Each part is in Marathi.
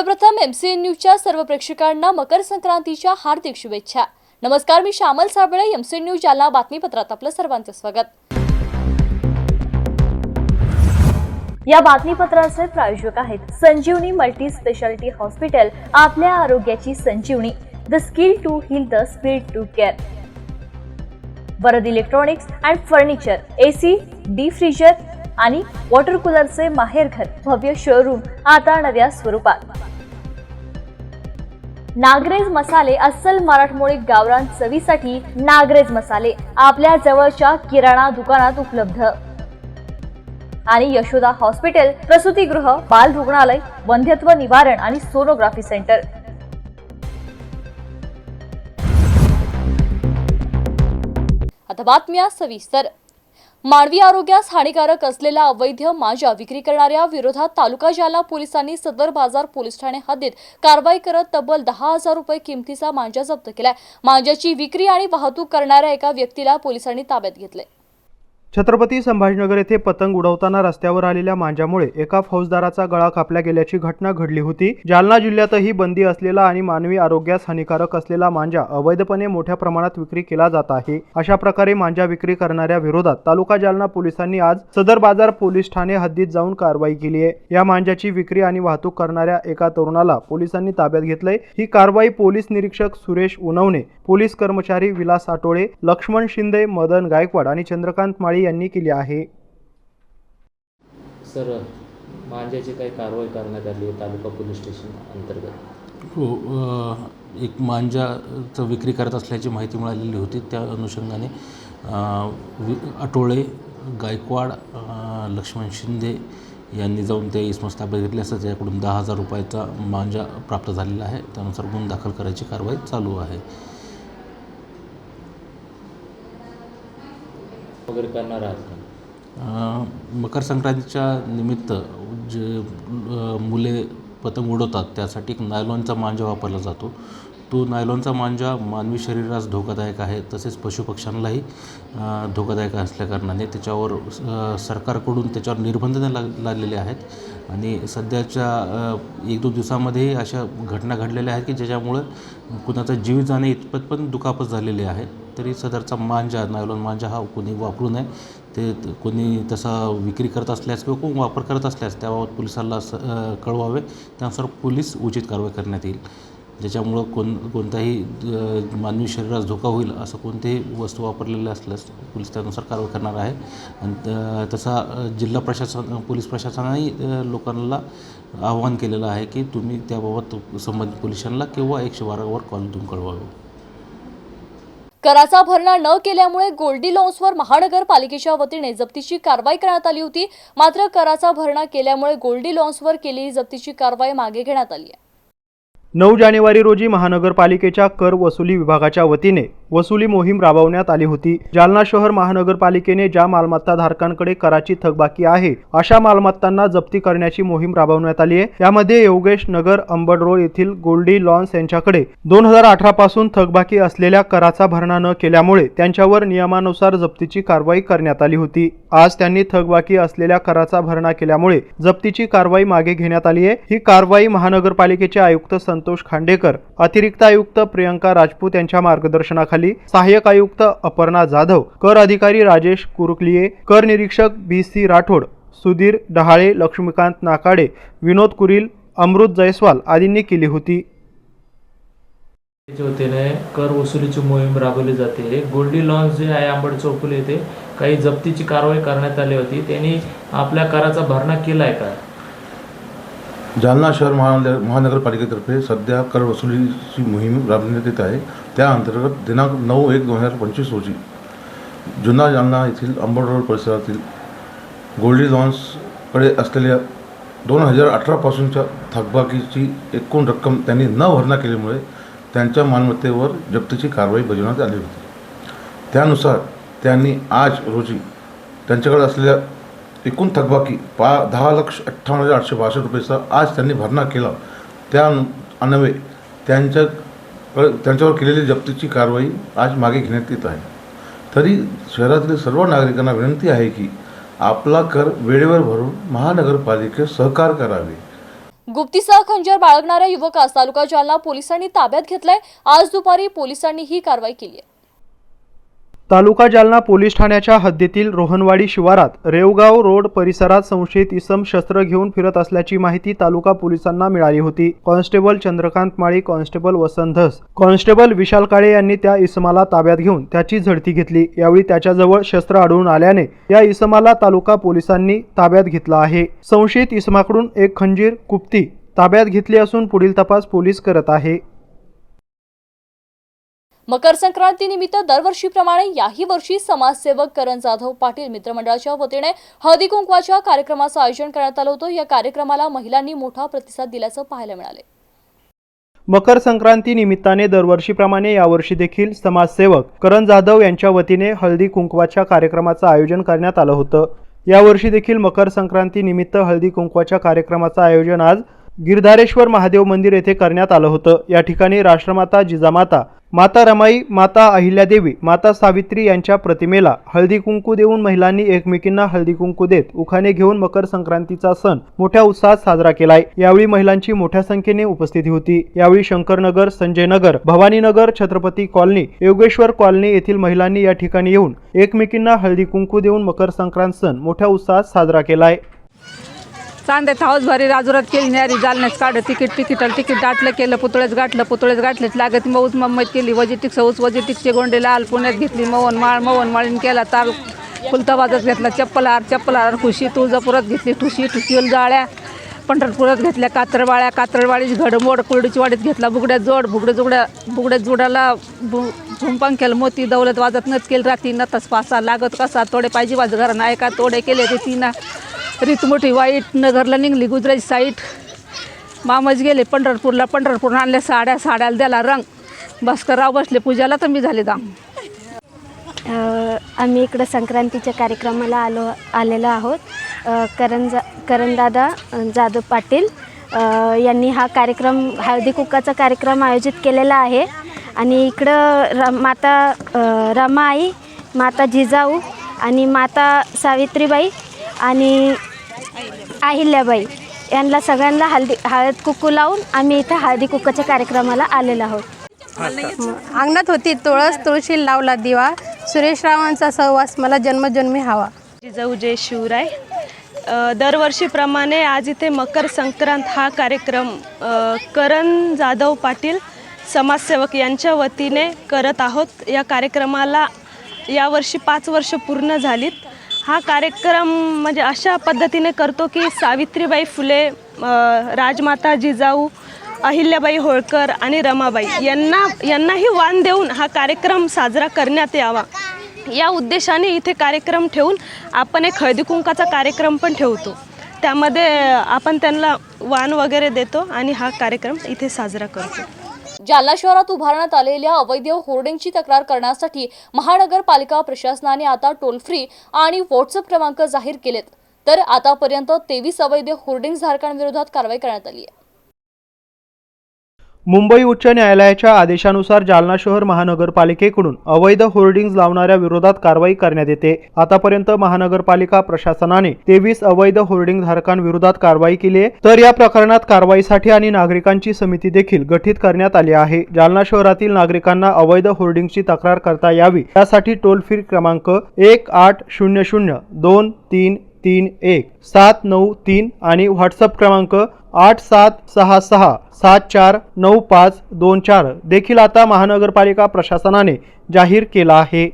सर्वप्रथम एम सी एन न्यूजच्या सर्व प्रेक्षकांना मकर संक्रांतीच्या हार्दिक शुभेच्छा. नमस्कार मी Shyamal Sable M C N news Jalna बातमीपत्रात आपलं सर्वांचं स्वागत. या बातमीपत्राचे प्रायोजक आहेत संजीवनी मल्टी स्पेशालिटी हॉस्पिटल आपल्या आरोग्याची संजीवनी. The skill to heal the speed to care Varad electronics and furniture AC D freezer आणि वॉटर कूलरचे माहेरघर भव्य शोरूम आता नव्या स्वरूपात. नागरेज मसाले अस्सल मराठमोळी गावरान चवीसाठी नागरेज मसाले आपल्या जवळच्या किराणा दुकानात उपलब्ध. आणि यशोदा हॉस्पिटल प्रसूतीगृह बाल रुग्णालय वंध्यत्व निवारण आणि सोनोग्राफी सेंटर. आता बातम्या सविस्तर. मानवी आरोग्यास हानिकारक असलेला अवैध मांजा विक्री करणाऱ्या विरोधात तालुका जालना पोलिसांनी सदर बाजार पोलीस ठाणे हद्दीत कारवाई करत तब्बल दहा हजार रुपये किमतीचा मांजा जप्त केलाय. मांजाची विक्री आणि वाहतूक करणाऱ्या एका व्यक्तीला पोलिसांनी ताब्यात घेतले छत्रपती संभाजीनगर येथे पतंग उडवताना रस्त्यावर आलेल्या मांजामुळे एका फौजदाराचा गळा कापला गेल्याची घटना घडली होती. जालना जिल्ह्यातही बंदी असलेला आणि मानवी आरोग्यास हानिकारक असलेला मांजा अवैधपणे मोठ्या प्रमाणात विक्री केला जात आहे. अशा प्रकारे मांजा विक्री करणाऱ्या विरोधात तालुका जालना पोलिसांनी आज सदर बाजार पोलीस ठाणे हद्दीत जाऊन कारवाई केली आहे. या मांजाची विक्री आणि वाहतूक करणाऱ्या एका तरुणाला पोलिसांनी ताब्यात घेतलंय. ही कारवाई पोलीस निरीक्षक सुरेश उनवणे पोलीस कर्मचारी विलास आटोळे लक्ष्मण शिंदे मदन गायकवाड आणि चंद्रकांत माळी यांनी केली आहे. सर मांज्याची काही कारवाई करण्यात आली आहे तालुका पोलीस स्टेशन अंतर्गत? हो एक मांजाचं विक्री करत असल्याची माहिती मिळालेली होती. त्या अनुषंगाने अ, वि आटोळे गायकवाड लक्ष्मण शिंदे यांनी जाऊन ते इसमस ताब्यात घेतले असता त्याकडून दहा हजार रुपयाचा मांजा प्राप्त झालेला आहे. त्यानुसार गुन्हा दाखल करायची कारवाई चालू आहे. वगैरे करणार आहात का? मकर संक्रांतीच्या निमित्त जे मुले पतंग उडवतात त्यासाठी एक नायलॉनचा मांजा वापरला जातो. तो नायलॉनचा मांजा मानवी शरीरास धोकादायक आहे तसेच पशुपक्ष्यांनाही धोकादायक असल्याकारणाने त्याच्यावर सरकारकडून त्याच्यावर निर्बंध लाग लागलेले आहेत. आणि सध्याच्या एक दोन दिवसामध्ये अशा घटना घडलेल्या आहेत की ज्याच्यामुळं कुणाचा जीव जाणे इतपत पण दुखापत झालेली आहे. तरी सदरचा मांजा नायलॉन मांजा हा कोणी वापरू नये. ते कोणी तसा विक्री करत असल्यास किंवा कोण वापर करत असल्यास त्याबाबत पोलिसांना स कळवावे. त्यानुसार पोलीस उचित कारवाई करण्यात येईल. ज्याच्यामुळं कोण कोणताही मानवी शरीरास धोका होईल असं कोणतेही वस्तू वापरलेल्या असल्यास पोलीस त्यानुसार कारवाई करणार आहे. आणि तसा जिल्हा प्रशासन पोलीस प्रशासनाने लोकांना आवाहन केलेलं आहे की तुम्ही त्याबाबत संबंधित पोलिसांना किंवा एकशे बारावर कॉल देऊन कळवावे. कराचा भरणा न केल्यामुळे गोल्डी लॉन्सवर महानगरपालिकेच्या वतीने जप्तीची कारवाई करण्यात आली होती. मात्र कराचा भरणा केल्यामुळे गोल्डी लॉन्सवर केलेली जप्तीची कारवाई मागे घेण्यात आली आहे. नऊ जानेवारी रोजी महानगरपालिकेच्या कर वसुली विभागाच्या वतीने वसुली मोहीम राबवण्यात आली होती. जालना शहर महानगरपालिकेने ज्या मालमत्ता धारकांकडे कराची थकबाकी आहे अशा मालमत्तांना जप्ती करण्याची मोहीम राबवण्यात आली आहे. यामध्ये योगेश नगर अंबड रोड येथील गोल्डी लॉन्स यांच्याकडे दोन हजार अठरा पासून थकबाकी असलेल्या कराचा भरणा न केल्यामुळे त्यांच्यावर नियमानुसार जप्तीची कारवाई करण्यात आली होती. आज त्यांनी थकबाकी असलेल्या कराचा भरणा केल्यामुळे जप्तीची कारवाई मागे घेण्यात आली आहे. ही कारवाई महानगरपालिकेचे आयुक्त संतोष खांडेकर अतिरिक्त आयुक्त प्रियंका राजपूत यांच्या मार्गदर्शनाखाली सहाय्यक आयुक्त अपर्णा जाधव कर अधिकारी राजेश कुरुकलिये कर निरीक्षक बी सी राठोड सुधीर डहाळे लक्ष्मीकांत नाकाडे विनोद कुरील अमृत जयस्वाल आदींनी केली होती. वतीने कर वसुलीची मोहीम राबवली जाते. गोल्डी लॉन्स जे आहे आंबड चौफुली येथे काही जप्तीची कारवाई करण्यात आली होती. त्यांनी आपल्या कराचा भरणा केला आहे का? जालना शहर महानगर महानगरपालिकेतर्फे सध्या कर वसुलीची मोहीम राबविण्यात येत आहे. त्या अंतर्गत दिनांक नऊ एक दोन हजार पंचवीस रोजी जुना जालना येथील अंबड रोड परिसरातील गोल्डी लॉन्सकडे असलेल्या दोन हजार अठरापासूनच्या थकबाकीची एकूण रक्कम त्यांनी न भरणा केल्यामुळे त्यांच्या मालमत्तेवर जप्तीची कारवाई बजावण्यात आली होती. त्यानुसार त्यांनी आज रोजी त्यांच्याकडे असलेल्या एकूण थकबाकी पा दहा लक्ष अठ्ठावन्न हजार आठशे बासष्ट रुपयेचा आज त्यांनी भरणा केला. त्या अन्वये त्यांच्या त्यांच्यावर केलेली जप्तीची कारवाई आज मागे घेण्यात येत आहे. तरी शहरातील सर्व नागरिकांना विनंती आहे की आपला कर वेळेवर भरून महानगरपालिकेस सहकार करावे. गुप्तीसह खंजर बाळगणाऱ्या युवकास तालुका जालना पोलिसांनी ताब्यात घेतलाय. आज दुपारी पोलिसांनी ही कारवाई केली आहे. तालुका जालना पोलीस ठाण्याच्या हद्दीतील रोहनवाडी शिवारात रेवगाव रोड परिसरात संशयित इसम शस्त्र घेऊन फिरत असल्याची माहिती तालुका पोलिसांना मिळाली होती. Constable Chandrakant Mali constable Vasant Dhas constable Vishal Kale यांनी त्या इसमाला ताब्यात घेऊन त्याची झडती घेतली. यावेळी त्याच्याजवळ शस्त्र आढळून आल्याने या इसमाला तालुका पोलिसांनी ताब्यात घेतला आहे. संशयित इसमाकडून एक खंजीर कुप्ती ताब्यात घेतली असून पुढील तपास पोलीस करत आहे. मकर संक्रांतीनिमित्त दरवर्षीप्रमाणे याही वर्षी समाजसेवक करण जाधव पाटील मित्रमंडळाच्या वतीने हळदी कुंकवाच्या कार्यक्रमाचं आयोजन करण्यात आलं होतं. या कार्यक्रमाला महिलांनी मोठा प्रतिसाद दिल्याचं पाहायला मिळाले मकर संक्रांती निमित्ताने दरवर्षीप्रमाणे यावर्षी देखील समाजसेवक करण जाधव यांच्या वतीने हळदी कुंकवाच्या कार्यक्रमाचं आयोजन करण्यात आलं होतं. यावर्षी देखील मकर संक्रांती निमित्त हळदी कुंकवाच्या कार्यक्रमाचं आयोजन आज गिरधारेश्वर महादेव मंदिर येथे करण्यात आलं होतं. या ठिकाणी राष्ट्रमाता जिजामाता माता रमाई माता अहिल्यादेवी माता सावित्री यांच्या प्रतिमेला हळदी कुंकू देऊन महिलांनी एकमेकींना हळदी कुंकू देत उखाणे घेऊन मकर संक्रांतीचा सण मोठ्या उत्साहात साजरा केलाय. यावेळी महिलांची मोठ्या संख्येने उपस्थिती होती. यावेळी शंकरनगर संजय नगर भवानीनगर छत्रपती कॉलनी योगेश्वर कॉलनी येथील महिलांनी या ठिकाणी येऊन एकमेकींना हळदी कुंकू देऊन मकर संक्रांत सण मोठ्या उत्साहात साजरा केलाय. चांदे हाऊसभारी भरी राजुरात केली न्यारी जालन्याच काढ तिकीट तिकीटाला तिकीट दाटलं केलं पुतळेच गाठलं पुतळेच गाठलेच लागत मऊच मम्मत केली वजिटिक सौस वजिटिकचे गोंडे लाल पुण्यात घेतली मवन माळ मवन माळीन केला तार फुलताबाजात घेतला चप्पल हार चप्पल हार खुशी तुळजापुरात घेतली ठुशी ठुशील जाळ्या पंढरपुरात घेतल्या कात्रवाळ्या कात्रवाळीची घडमोड कुरडीची वाडीत घेतला बुगड्या जोड बुगड्या जुगड्या बुगड्या जुडाला बु झुंपांखेल मोती दौलत वाजत नच केली राती नतस पासा लागत कसा तोडे पाहिजे वाज घरानं ऐका का तोडे केले ते तिना रितमोठी वाईट नगरला निघली गुजराती साईट. मामच गेले पंढरपूरला पंढरपूर आणल्या साड्या साड्याला द्याला रंग. भास्करराव बसले पूजाला तर मी झाले दाम. आम्ही इकडं संक्रांतीच्या कार्यक्रमाला आलो आलेलो आहोत. करंजा करणदादा जाधव पाटील यांनी हा कार्यक्रम हळदी कुक्काचा कार्यक्रम आयोजित केलेला आहे. आणि इकडं र माता रमाई माता जिजाऊ आणि माता सावित्रीबाई आणि अहिल्याबाई यांना सगळ्यांना हळदी हळद कुक्कू लावून आम्ही इथं हळदी कुक्काच्या कार्यक्रमाला आलेलो आहोत. अंगणात होती तुळस तुळशी लावला दिवा. सुरेश रावांचा सहवास मला जन्मजन्मी हवा. जिजाऊ जय शिवराय. दरवर्षीप्रमाणे आज इथे मकर संक्रांत हा कार्यक्रम करण जाधव पाटील समाजसेवक यांच्या वतीने करत आहोत. या कार्यक्रमाला यावर्षी पाच वर्ष पूर्ण झालीत. हा कार्यक्रम म्हणजे अशा पद्धतीने करतो की सावित्रीबाई फुले राजमाता जिजाऊ अहिल्याबाई होळकर आणि रमाबाई यांना यांनाही वाण देऊन हा कार्यक्रम साजरा करण्यात यावा. या उद्देशाने इथे कार्यक्रम ठेवून आपण एक हळदी कुंकाचा कार्यक्रम पण ठेवतो. त्यामध्ये आपण त्यांना वाण वगैरे देतो आणि हा कार्यक्रम इथे साजरा करतो. जालना शहरात उभारण्यात आलेल्या अवैध होर्डिंगची तक्रार करण्यासाठी महानगरपालिका प्रशासनाने आता टोल फ्री आणि व्हॉट्सअप क्रमांक जाहीर केलेत. तर आतापर्यंत तेवीस अवैध होर्डिंग धारकांविरोधात कारवाई करण्यात आली आहे. मुंबई उच्च न्यायालयाच्या आदेशानुसार जालना शहर महानगरपालिकेकडून अवैध होर्डिंग्ज लावणाऱ्या विरोधात कारवाई करण्यात येते. आतापर्यंत महानगरपालिका प्रशासनाने तेवीस अवैध होर्डिंग धारकांविरोधात कारवाई केली आहे. तर या प्रकरणात कारवाईसाठी आणि नागरिकांची समिती देखील गठीत करण्यात आली आहे. जालना शहरातील नागरिकांना अवैध होर्डिंगची तक्रार करता यावी. यासाठी टोल फ्री क्रमांक एक आठ शून्य शून्य दोन तीन तीन एक सात नऊ तीन आणि व्हॉट्सअप क्रमांक आठ सात सहा सहा सात चार नऊ पाच दोन चार देखील आता महानगरपालिका प्रशासनाने जाहीर केला आहे.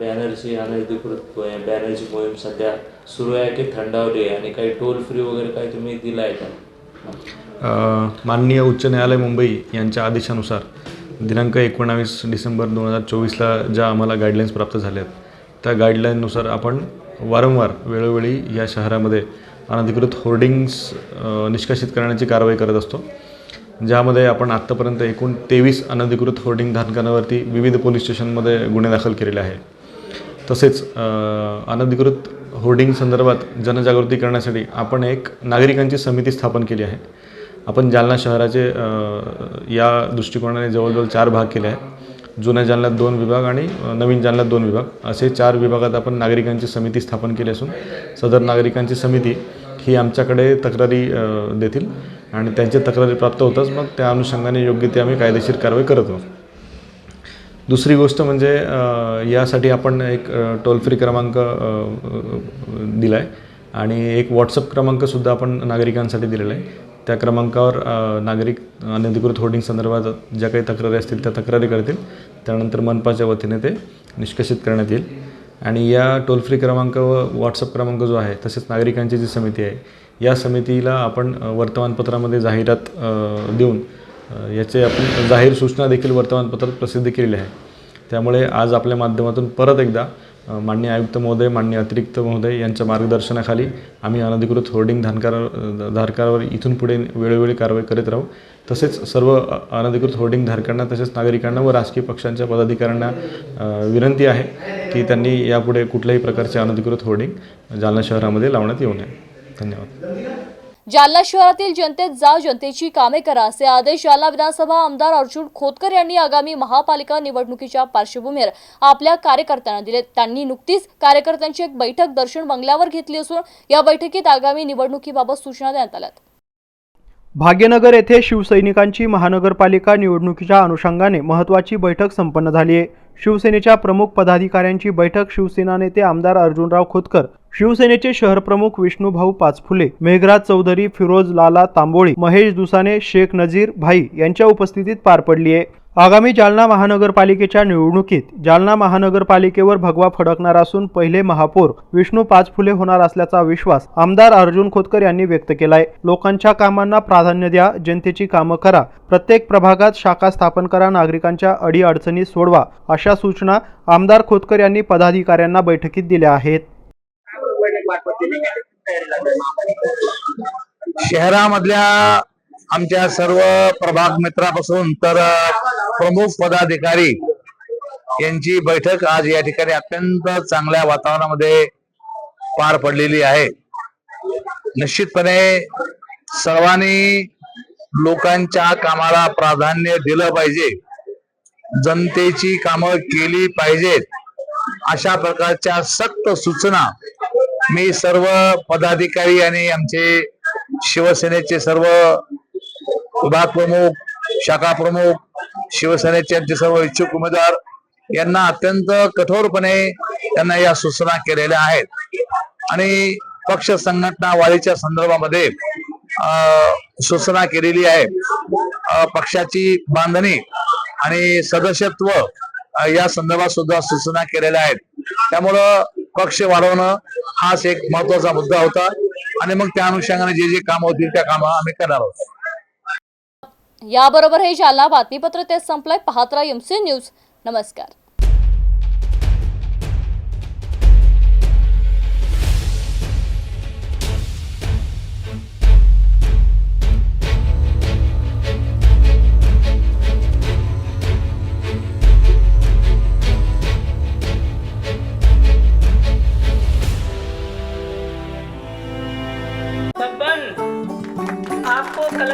बॅनरची अनधिकृत बॅनरची मोहीम सध्या सुरू आहे की थंडावली आहे आणि काही टोल फ्री वगैरे काही तुम्ही दिला आहे का? माननीय उच्च न्यायालय मुंबई यांच्या आदेशानुसार दिनांक एकोणावीस डिसेंबर दोन हजार चोवीसला ज्या आम्हाला गाईडलाईन्स प्राप्त झाल्या आहेत त्या गाईडलाईननुसार आपण वारंवार वेळोवेळी या शहरामध्ये अनधिकृत होर्डिंग्स निष्कासित करण्याची कारवाई करत असतो. ज्यामध्ये आपण आत्तापर्यंत एकूण तेवीस अनधिकृत होर्डिंग धारकांवरती विविध पोलीस स्टेशनमध्ये गुन्हे दाखल केलेले आहे तसेच अनधिकृत होर्डिंग संदर्भात जनजागृती करण्यासाठी आपण एक नागरिकांची समिती स्थापन केली आहे. आपण जालना शहराचे या दृष्टिकोनाने जवळजवळ चार भाग केले आहेत. जुन्या जालन्यात दोन विभाग आणि नवीन जालन्यात दोन विभाग. असे चार विभागात आपण नागरिकांची समिती स्थापन केली असून सदर नागरिकांची समिती ही आमच्याकडे तक्रारी देतील आणि त्यांच्या तक्रारी प्राप्त होताच. मग त्या अनुषंगाने योग्य ती आम्ही कायदेशीर कारवाई करत आहोत. दुसरी गोष्ट म्हणजे यासाठी आपण एक टोल फ्री क्रमांक दिला आहे आणि एक व्हॉट्सअप क्रमांकसुद्धा आपण नागरिकांसाठी दिलेला आहे. त्या क्रमांकावर नागरिक अनधिकृत होर्डिंग संदर्भात ज्या काही तक्रारी असतील त्या तक्रारी करतील. त्यानंतर मनपाच्या वतीने ते निष्कषित करण्यात येईल. आणि या टोल फ्री क्रमांक व व्हॉट्सअप क्रमांक जो आहे तसेच नागरिकांची जी समिती आहे या समितीला आपण वर्तमानपत्रामध्ये जाहिरात देऊन याचे आपण जाहीर सूचना देखील वर्तमानपत्रात प्रसिद्ध केलेली आहे. त्यामुळे आज आपल्या माध्यमातून परत एकदा मान्य माननीय आयुक्त महोदय माननीय अतिरिक्त महोदय यांच्या मार्गदर्शनाखाली आम्ही अनधिकृत होर्डिंग धानकार धारकावर इथून पुढे वेळोवेळी कारवाई करीत राहू. तसेच सर्व अनधिकृत होर्डिंग धारकांना तसेच नागरिकांना व राजकीय पक्षांच्या पदाधिकाऱ्यांना विनंती आहे की त्यांनी यापुढे कुठल्याही प्रकारचे अनधिकृत होर्डिंग जालना शहरामध्ये लावण्यात येऊ नये. धन्यवाद. जालना शहरातील जनतेत जा जनतेची कामे करा असे आदेश जालना विधानसभा आमदार अर्जुन खोतकर यांनी आगामी महापालिका निवडणुकीच्या पार्श्वभूमीवर आपल्या कार्यकर्त्यांना दिले त्यांनी नुकतीच कार्यकर्त्यांची एक बैठक दर्शन बंगल्यावर घेतली असून या बैठकीत आगामी निवडणुकीबाबत सूचना देण्यात आल्या भाग्यनगर येथे शिवसैनिकांची महानगरपालिका निवडणुकीच्या अनुषंगाने महत्त्वाची बैठक संपन्न झाली आहे. शिवसेनेच्या प्रमुख पदाधिकाऱ्यांची बैठक शिवसेना नेते आमदार अर्जुनराव खोतकर शिवसेनेचे शहरप्रमुख विष्णूभाऊ पाचफुले मेघराज चौधरी फिरोज लाला तांबोळी महेश दुसाने शेख नझीर भाई यांच्या उपस्थितीत पार पडली आहे आगामी जालना महानगरपालिकेच्या निवडणुकीत जालना महानगरपालिकेवर भगवा फडकणार असून पहिले महापौर विष्णू पाचफुले होणार असल्याचा विश्वास आमदार अर्जुन खोतकर यांनी व्यक्त केलाय. लोकांच्या कामांना प्राधान्य द्या जनतेची कामं करा. प्रत्येक प्रभागात शाखा स्थापन करा नागरिकांच्या अडी अडचणी सोडवा अशा सूचना आमदार खोतकर यांनी पदाधिकाऱ्यांना बैठकीत दिल्या आहेत. शहरामधल्या आमच्या सर्व प्रभाग मित्रापासून तर प्रमुख पदाधिकारी यांची बैठक आज या ठिकाणी अत्यंत चांगल्या वातावरणामध्ये पार पडलेली आहे. निश्चितपणे सर्वांनी लोकांच्या कामाला प्राधान्य दिलं पाहिजे. जनतेची कामं केली पाहिजेत. अशा प्रकारच्या सक्त सूचना मी सर्व पदाधिकारी आणि आमचे शिवसेनेचे सर्व विभाग प्रमुख शाखा प्रमुख शिवसेनेचे आमचे सर्व इच्छुक उमेदवार यांना अत्यंत कठोरपणे त्यांना या सूचना केलेल्या आहेत. आणि पक्ष संघटना वाढीच्या संदर्भामध्ये अं, सूचना केलेली आहे. पक्षाची बांधणी आणि सदस्यत्व या संदर्भात सुद्धा सूचना केलेल्या आहेत. त्यामुळं पक्ष वाढवणं हाच एक महत्त्वाचा मुद्दा होता. आणि मग त्या अनुषंगाने जे जे काम होतील त्या कामं आम्ही करणार आहोत. याबरोबर हे जालना बातमीपत्र ते संपलंय पाहत राहा एमसी न्यूज नमस्कार.